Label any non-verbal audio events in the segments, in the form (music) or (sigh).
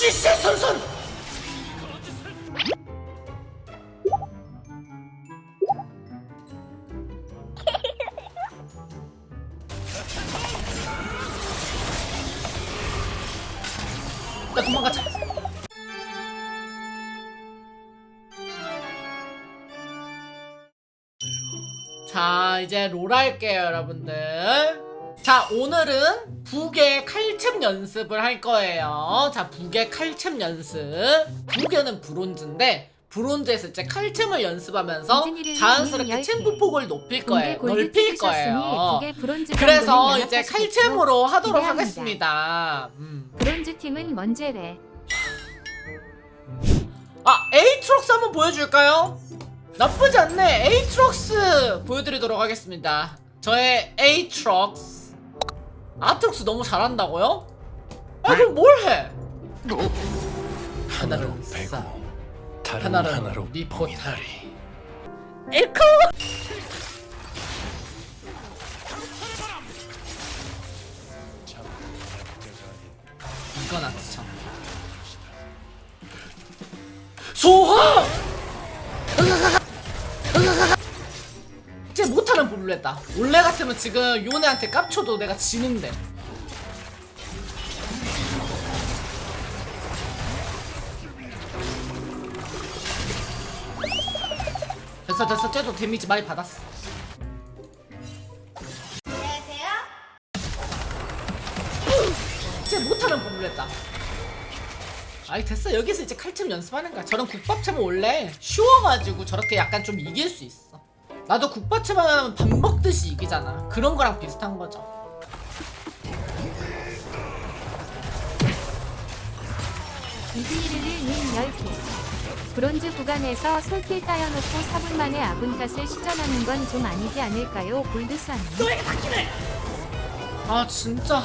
씨씨 손손! (laughs) 나 도망가자. 자 이제 롤 할게요 여러분들 자 오늘은 북의 칼챔 연습을 할 거예요 자 북의 칼챔 연습 북에는 브론즈인데 브론즈에서 이제 칼챔을 연습하면서 자연스럽게 챔프 폭을 높일 거예요 넓힐 거예요 그래서 이제. 칼챔으로 하도록. 하겠습니다 음. 브론즈 팀은 먼제래. 아 에이트록스 한번 보여줄까요? 나쁘지 않네 에이트록스 보여드리도록 하겠습니다 저의 에이트록스 아트록스 너무 잘한다고요? 아 그럼 뭘 해? 하나로 하나는 배고 싸. 다른 하나로 리포터. 봉인하리 에코 이건 아트 참 소화 볼로 했다. 원래 같으면 지금 요네한테 깝쳐도 내가 지는데. 됐어 됐어. 쟤도 데미지 많이 받았어. 쟤 못하는 했다. 아이 됐어. 여기서 이제 칼챔 연습하는 거야. 저런 국밥챔은 원래 쉬워가지고 저렇게 약간 좀 이길 수 있어 나도 국밥챔 하면 밥 먹듯이 이기잖아 그런 거랑 비슷한 거죠 이진이를 님 10개. 브론즈 구간에서 솔필 따여놓고 4분 만에 아군 탓을 시전하는 건 좀 아니지 않을까요? 골드사님. 아 진짜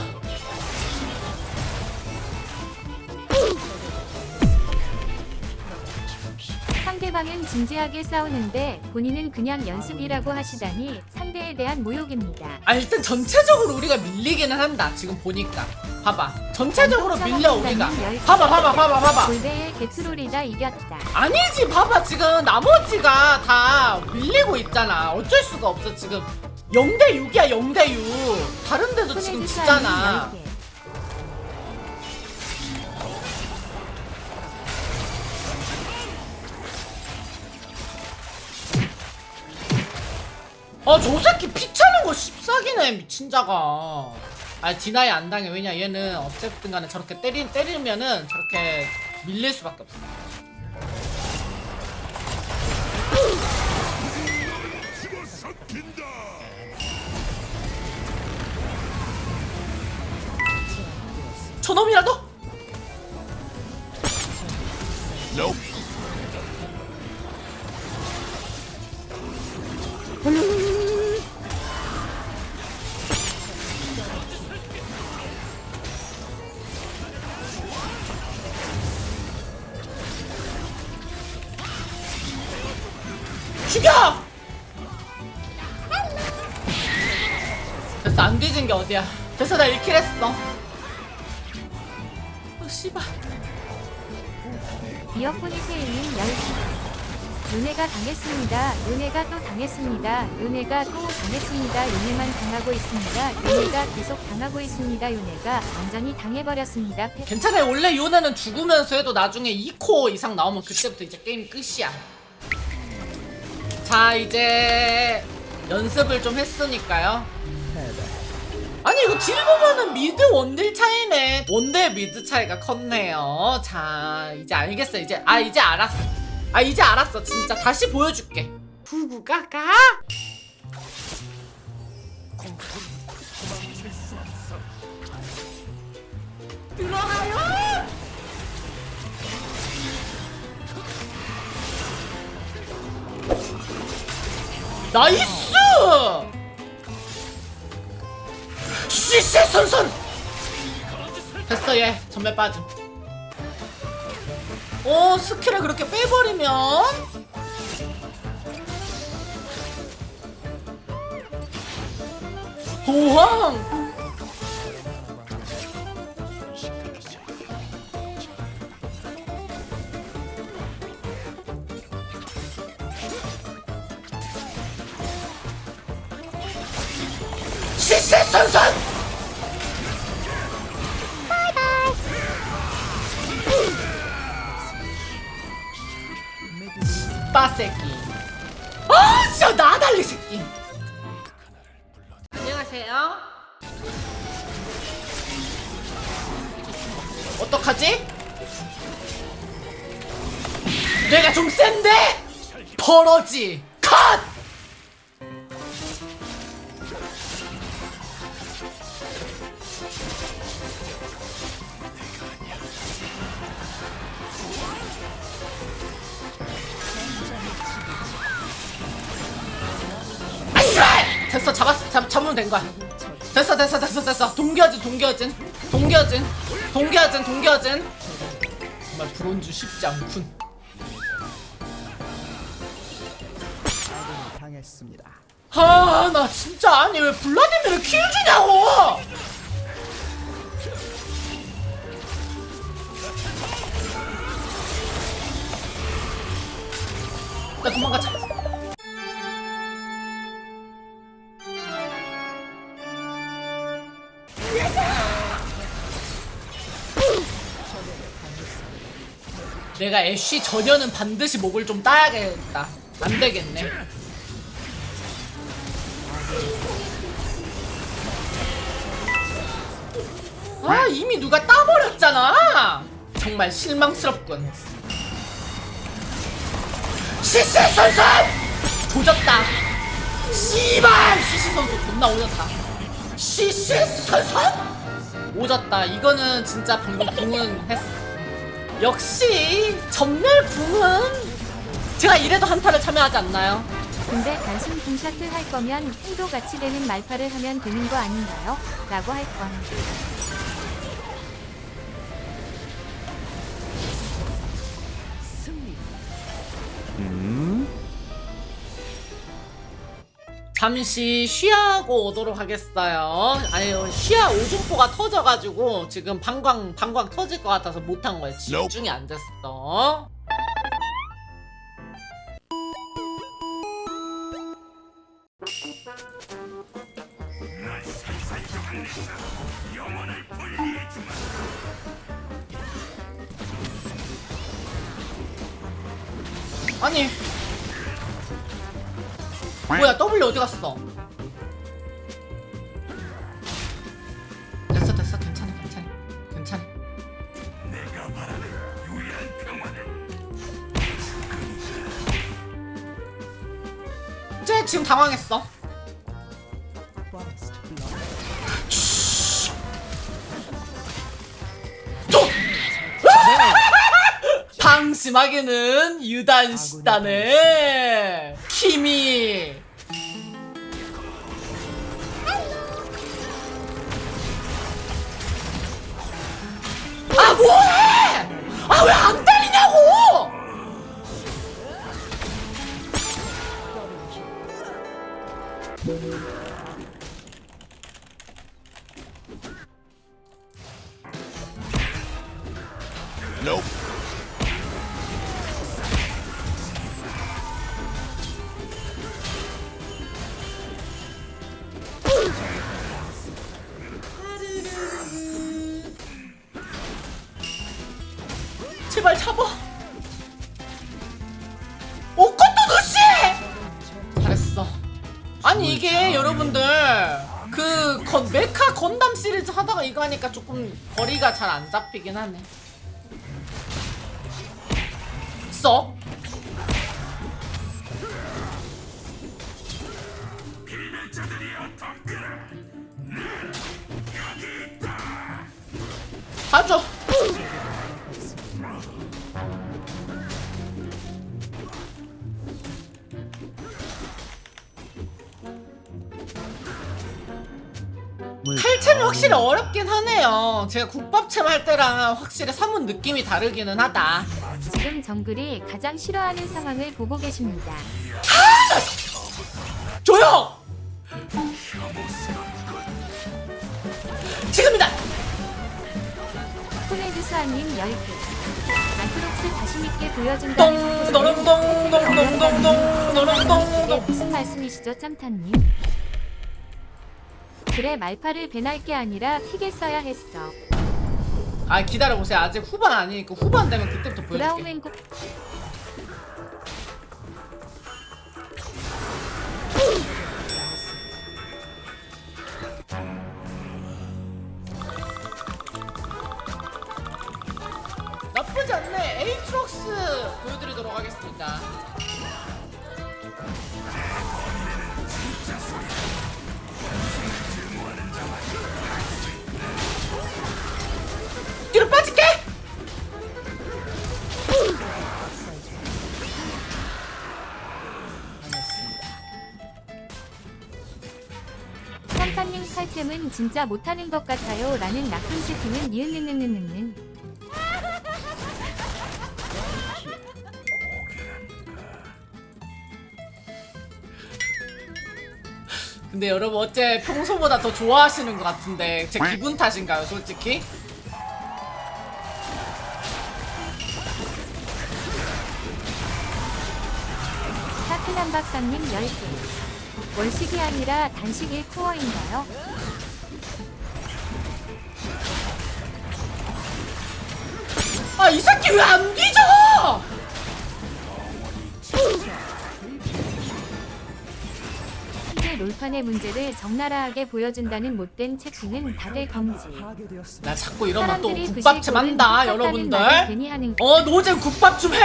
상대방은 진지하게 싸우는데 본인은 그냥 연습이라고 하시다니 상대에 대한 모욕입니다. 아 일단 전체적으로 우리가 밀리기는 한다 지금 보니까. 봐봐. 전체적으로 밀려 우리가. 봐봐 봐봐 봐봐 봐봐. 골배의 게트롤이다 이겼다. 아니지 봐봐. 지금 나머지가 다 밀리고 있잖아. 어쩔 수가 없어 지금. 0대 6이야 0대 6 다른 데도 지금 지잖아 아 저 새끼 피 차는 거 씹사기네 미친 자가. 아 디나이 안 당해. 왜냐 얘는 어쨌든 간에 저렇게 때리, 때리면은 저렇게 밀릴 수밖에 없어 저놈이라도? 어디야 됐어 나 1킬 했어 어 씨발 이어폰이 세일님 10개. 요네가 당했습니다. 요네가 또 당했습니다. 요네가 또 당했습니다. 요네만 당하고 있습니다. 요네가 계속 당하고 있습니다. 요네가 완전히 당해버렸습니다. 페- 괜찮아요 원래 요네는 죽으면서 해도 나중에 2코 이상 나오면 그때부터 이제 게임 끝이야 자 이제 연습을 좀 했으니까요 아니 이거 딜 보면은 미드 원딜 차이네. 원딜 미드 차이가 컸네요. 자 이제 알겠어. 이제 아 이제 알았어. 아 이제 알았어. 진짜 다시 보여줄게. 부부가가? 들어가요? 나이스 선선 됐어 얘 전멸 빠짐 오 스킬을 그렇게 빼버리면 도황! 시세 선선! 안녕하세요 어떡하지? 내가 좀 센데? 버러지 컷! 됐어 잡았어 잡, 잡으면 된 거야. 됐어 됐어 됐어 됐어. 동기어진 동기어진 동기어진 동기어진 동기어진. 정말 브론즈 쉽지 않군. 당했습니다. 아 나 진짜 아니 왜 블라디미를 킬 주냐고! 나 도망가자 내가 애쉬 전혀는 반드시 목을 좀 따야겠다. 안 되겠네. 아 이미 누가 따버렸잖아! 정말 실망스럽군. 시시 선수 조졌다. 씨발! 시시 선수 존나 오졌다. 시시 선수 오졌다. 이거는 진짜 방금 궁은 했어 역시 전멸 궁은 제가 이래도 한타를 참여하지 않나요? 근데 단순 궁샷을 할 거면 행도 같이 되는 말파를 하면 되는 거 아닌가요? 라고 할 건. 잠시 쉬하고 오도록 하겠어요. 아유, 쉬하 오줌포가 터져가지고 지금 방광 방광 터질 것 같아서 못한 거예요. 집중이 안 됐어. 갔어? 됐어 됐어 괜찮아 괜찮아 괜찮아 쟤 지금 당황했어. 또! 방심하게는 유단 씨다네 키미 제발 잡아. 오꽃도 도시. 잘했어. 아니 이게 여러분들 그 건, 메카 건담 시리즈 하다가 이거 하니까 조금 거리가 잘 안 잡히긴 하네. 써. 봐줘. 탈챔이 확실히 어렵긴 하네요. 제가 국밥챔 할 때랑 확실히 사뭇 느낌이 다르기는 하다. 지금 정글이 가장 싫어하는 상황을 보고 계십니다. 조용! 지금이다! 코네드스아님 10개. 아트록스 자신있게 보여준다. 똥, 노릉동, 동동동동, 노릉동, 이게 무슨 말씀이시죠, 짬타님? 그래 말파를 배날 게 아니라 피겠어야 했어. 아 기다려보세요. 아직 후반 아니니까 후반 되면 그때부터 보여줄게. 브라우맨 고 나쁘지 않네. 에이트록스 보여드리도록 하겠습니다 빠질게 삼판님 칼템은 진짜 못하는 것 같아요. 라는 나쁜 채팅은 니은는는는는. 근데 여러분 어째 평소보다 더 좋아하시는 것 같은데 제 기분 탓인가요 솔직히? 박사님 10개. 월식이 아니라 단식 1코어인가요? 아 이 새끼 왜 안 뒤져 현재 롤판의 문제를 적나라하게 보여준다는 못된 채팅은 다들 금지. 나 자꾸 이러면 또 사람들이 국밥집 부실거든 한다 똑같다는 여러분들 말을 괜히 하는 어 노잼 국밥 좀 해!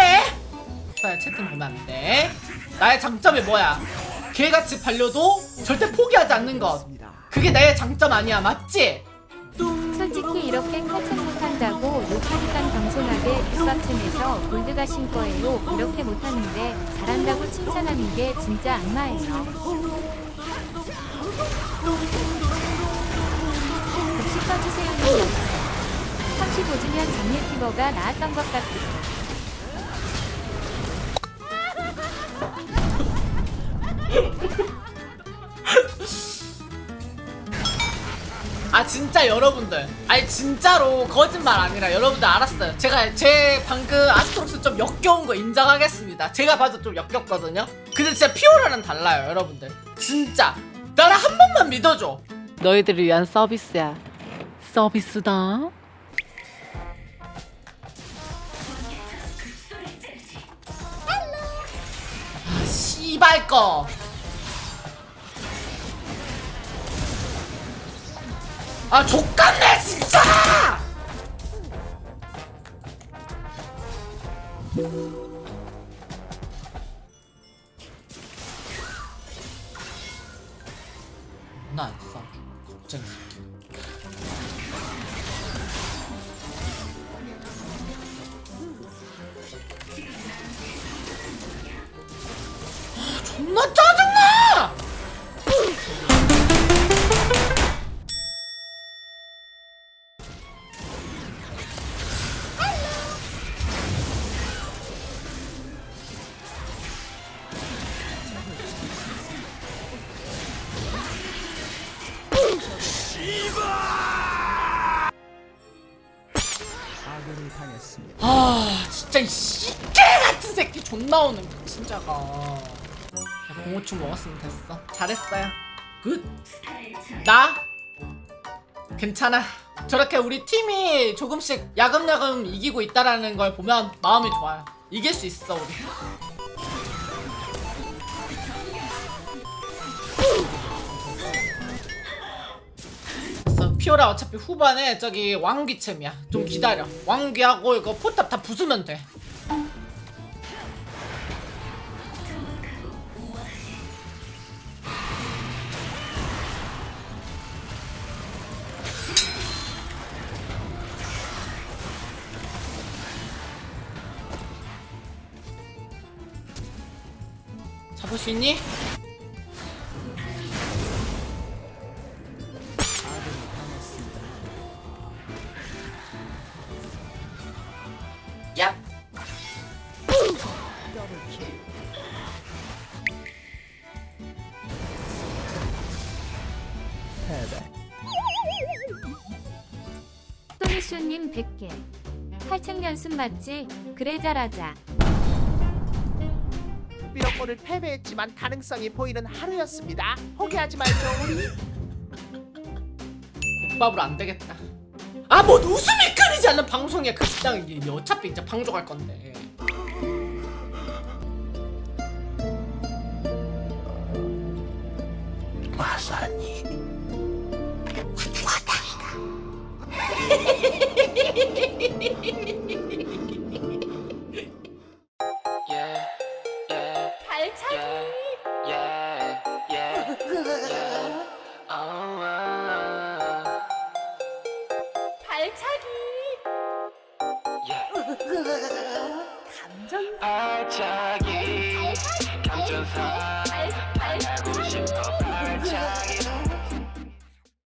자 채팅 보면 안 돼 나의 장점이 뭐야 개같이 발려도 절대 포기하지 않는 것 그게 나의 장점 아니야 맞지? 솔직히 이렇게 칼책 못한다고 욕하니까 겸손하게 국밥층에서 골드 가신 거예요. 이렇게 못하는데 잘한다고 칭찬하는 게 진짜 악마예요. 급식 꺼주세요. 35주년 장례 티버가 나왔던 것 같아요. (laughs) 아 진짜 여러분들. 아니 진짜로 거짓말 아니라 여러분들 알았어요. 제가 제 방금 아트록스 좀 역겨운 거 인정하겠습니다. 제가 봐도 좀 역겹거든요? 근데 진짜 피오라는 달라요 여러분들. 진짜. 나를 한 번만 믿어줘. 너희들을 위한 서비스야. 서비스다 씨발 거 아, 족같네, 진짜! 이 씨개 같은 새끼 존나 오는 거 진짜가. 야, 공호충 먹었으면 됐어. 잘했어요. 굿나? 괜찮아. 저렇게 우리 팀이 조금씩 야금야금 이기고 있다라는 걸 보면 마음이 좋아요. 이길 수 있어 우리 피오라 어차피 후반에 저기 왕귀챔이야. 좀 기다려. 왕귀하고 이거 포탑 다 부수면 돼. 잡을 수 있니? 소니쇼님 100개. 팔책 연습 맞지? 그래 잘하자. 비록 오늘 패배했지만 가능성이 보이는 하루였습니다. 포기하지 말죠 우리. 집밥으로 안 되겠다. 아, 뭐 웃음이 끊이지 않는 방송이야. 그냥 이게 어차피 이제 방종할 건데.